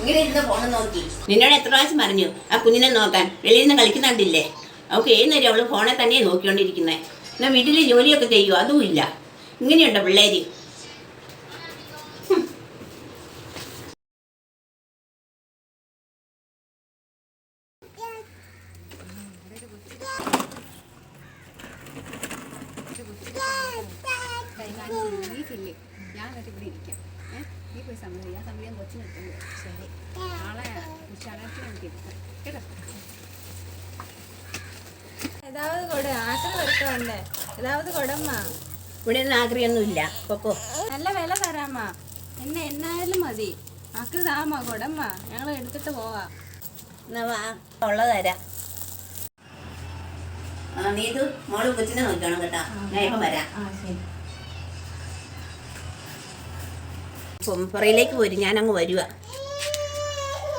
ഇങ്ങനെ ഇരുന്ന് ഫോണ് നോക്കി. നിന്നോട് എത്ര പ്രാവശ്യം പറഞ്ഞു? ആ കുഞ്ഞിനെ നോക്കാൻ. വെളിയിൽ നിന്ന് കളിക്കുന്നുണ്ടില്ലേ? അവൾക്ക് ഏത് നേരം അവൾ ഫോണെ തന്നെ നോക്കിക്കൊണ്ടിരിക്കുന്നത് എന്നാൽ വീട്ടിൽ ജോലിയൊക്കെ ചെയ്യുമോ അതും ഇല്ല. ഇങ്ങനെയുണ്ടോ പിള്ളേര്? ഞാൻ ഇവിടെ ഇരിക്കാം. ഏ? നീ പോയി സമ്മതി ഞാൻ നാളെ ഏതാവത് കൊട? ഇവിടെ ഒന്നും കൊക്കോ നല്ല വില തരാമ്മ. എന്നെ എന്നായാലും മതി. ആക്രി താമ കൊടമ്മ. ഞങ്ങൾ എടുത്തിട്ട് പോവാ. ഉള്ള തരാം. നീതു മോൾ കൊച്ചിനെ നോക്കണം കേട്ടോ. ഞാൻ ഇപ്പം വരാം. ആ ശരി. പുറയിലേക്ക് പോരും ഞാൻ അങ്ങ് വരുക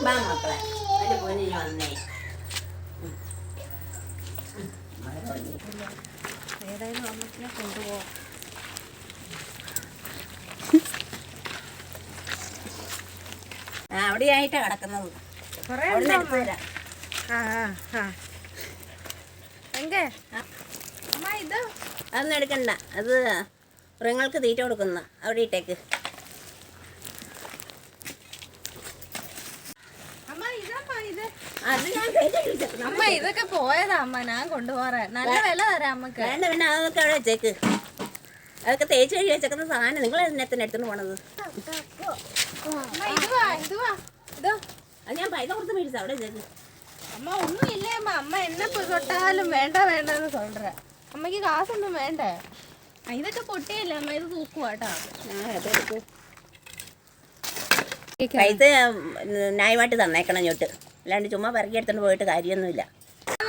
വാ മക്കളെ വന്നേ. ഏതായാലും കിടക്കുന്നത്. അതൊന്നും എടുക്കണ്ട. അത് മൃഗങ്ങൾക്ക് തീറ്റ കൊടുക്കുന്ന. അവിടെ ഇട്ടേക്ക് അമ്മ ഇതമ്മ ഇത് അത് ഞാൻ തേച്ചിട്ട് വെച്ചേക്കുന്നു. അമ്മ ഇതൊക്കെ പോയതാ അമ്മ. ഞാൻ കൊണ്ടുപോറേ നല്ല വില തരാം അമ്മയ്ക്ക്. വേണ്ട പിന്നെ അതൊക്കെ അവിടെ വെച്ചേക്ക്. അതൊക്കെ തേച്ച് കഴുകി വെച്ചേക്കുന്ന സാധനം നിങ്ങൾ എന്നെ തന്നെ എടുത്തോണ്ട് പോണത്. ഞാൻ പൈസ കൊടുത്ത് മേടിച്ചു അവിടെ വെച്ചേക്ക്. അമ്മ ഒന്നും ഇല്ലേ അമ്മ? അമ്മ എന്നെ തൊട്ടാലും വേണ്ട വേണ്ട എന്ന് സൊല്ലറ അമ്മയ്ക്ക് കാസൊന്നും വേണ്ടേ? ഇതൊക്കെ പൊട്ടിയല്ല അമ്മ? ഇത് തൂക്കുവാട്ടാ പൈസ ന്യായമായിട്ട് തന്നേക്കണം ഞൊട്ട് അല്ലാണ്ട് ചുമ്മാ പിറകി എടുത്തോണ്ട് പോയിട്ട് കാര്യമൊന്നുമില്ല.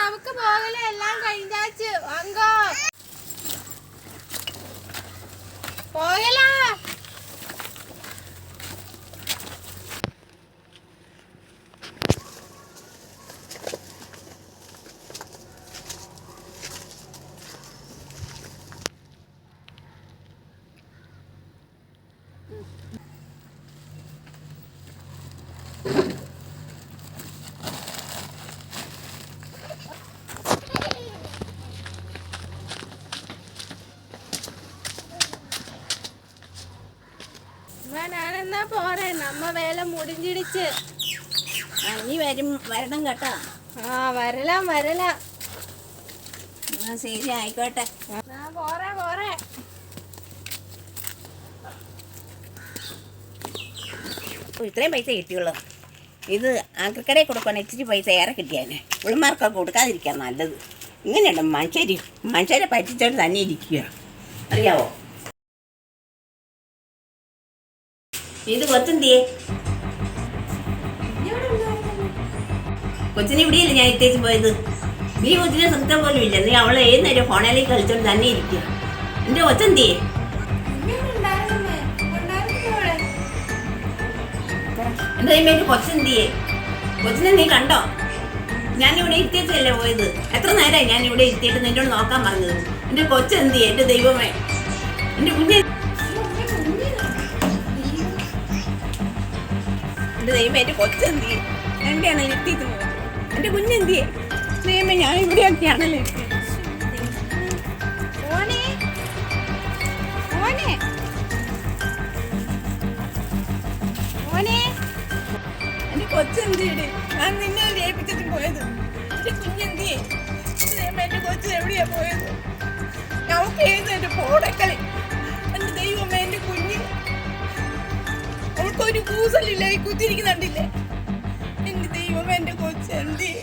നമുക്ക് എല്ലാം വാങ്ങോ പോകലാ. ഞാനെന്നാ പോരെ. നമ്മ വേല മുടിഞ്ഞിടിച്ച്. ഇനി വരും വരണം കേട്ടോ. ആ വരലാം വരലാം. ആ ശരി ആയിക്കോട്ടെ. ഞാൻ പോരെ പോരെ. ഇത്രയും പൈസ കിട്ടിയുള്ളൂ. ഇത് ആക്രിക്കടയിൽ കൊടുക്കാൻ ഇച്ചിരി പൈസ ഏറെ കിട്ടിയാനെ ഉൾമാർക്കൊക്കെ കൊടുക്കാതിരിക്കാൻ നല്ലത്. ഇങ്ങനെയുണ്ട് മനുഷ്യർ മനുഷ്യരെ പറ്റിച്ചോണ്ട് തന്നെ ഇരിക്കുക. അറിയാവോ? ഇത് കൊച്ചിനെ ഇവിടെയല്ലേ ഞാൻ ഇത്തേച്ച് പോയത്? നീ കൊച്ചിനെ ശ്രദ്ധ പോലും ഇല്ല. നീ അവളെ ഏത് നേരം ഫോണിലേക്ക് കളിച്ചോണ്ട് തന്നെ ഇരിക്കുക എന്റെ കൊച്ചെന്തിയേ? എന്റെ കൈമേറ്റ് കൊച്ചെന്തിയെ? കൊച്ചിനെ നീ കണ്ടോ? ഞാൻ ഇവിടെ ഇരുത്തിയല്ലേ പോയത്. എത്ര നേരമായി ഞാൻ ഇവിടെ ഇരുത്തിയിട്ട് നിന്നോട് നോക്കാൻ പറഞ്ഞത്? എന്റെ കൊച്ചെന്തിയെ? എന്റെ ദൈവമേ. എന്റെ കുഞ്ഞെ എന്റെ ദൈവമേ എന്റെ കൊച്ചെന്തി എവിടെയാണ് ഇരുത്തിയിട്ട് പോയത് എന്റെ കുഞ്ഞെന്തിയെ? ദൈവമേ ഞാൻ ഇവിടെയൊക്കെയാണല്ലോ ഞാൻ നിന്നെ ഏൽപ്പിച്ചിട്ട് പോയത്. കുഞ്ഞെന്തിയെ? എന്റെ കൊച്ചു എവിടെയാ പോയത്? നമുക്ക് എഴുന്നേറ്റ് പോടക്കളി? അവൾക്കൊരു കൂസലില്ല. ഈ കുത്തിരിക്കുന്നുണ്ടില്ലേ എന്റെ ദൈവം എന്റെ കൊച്ചെന്തിയെ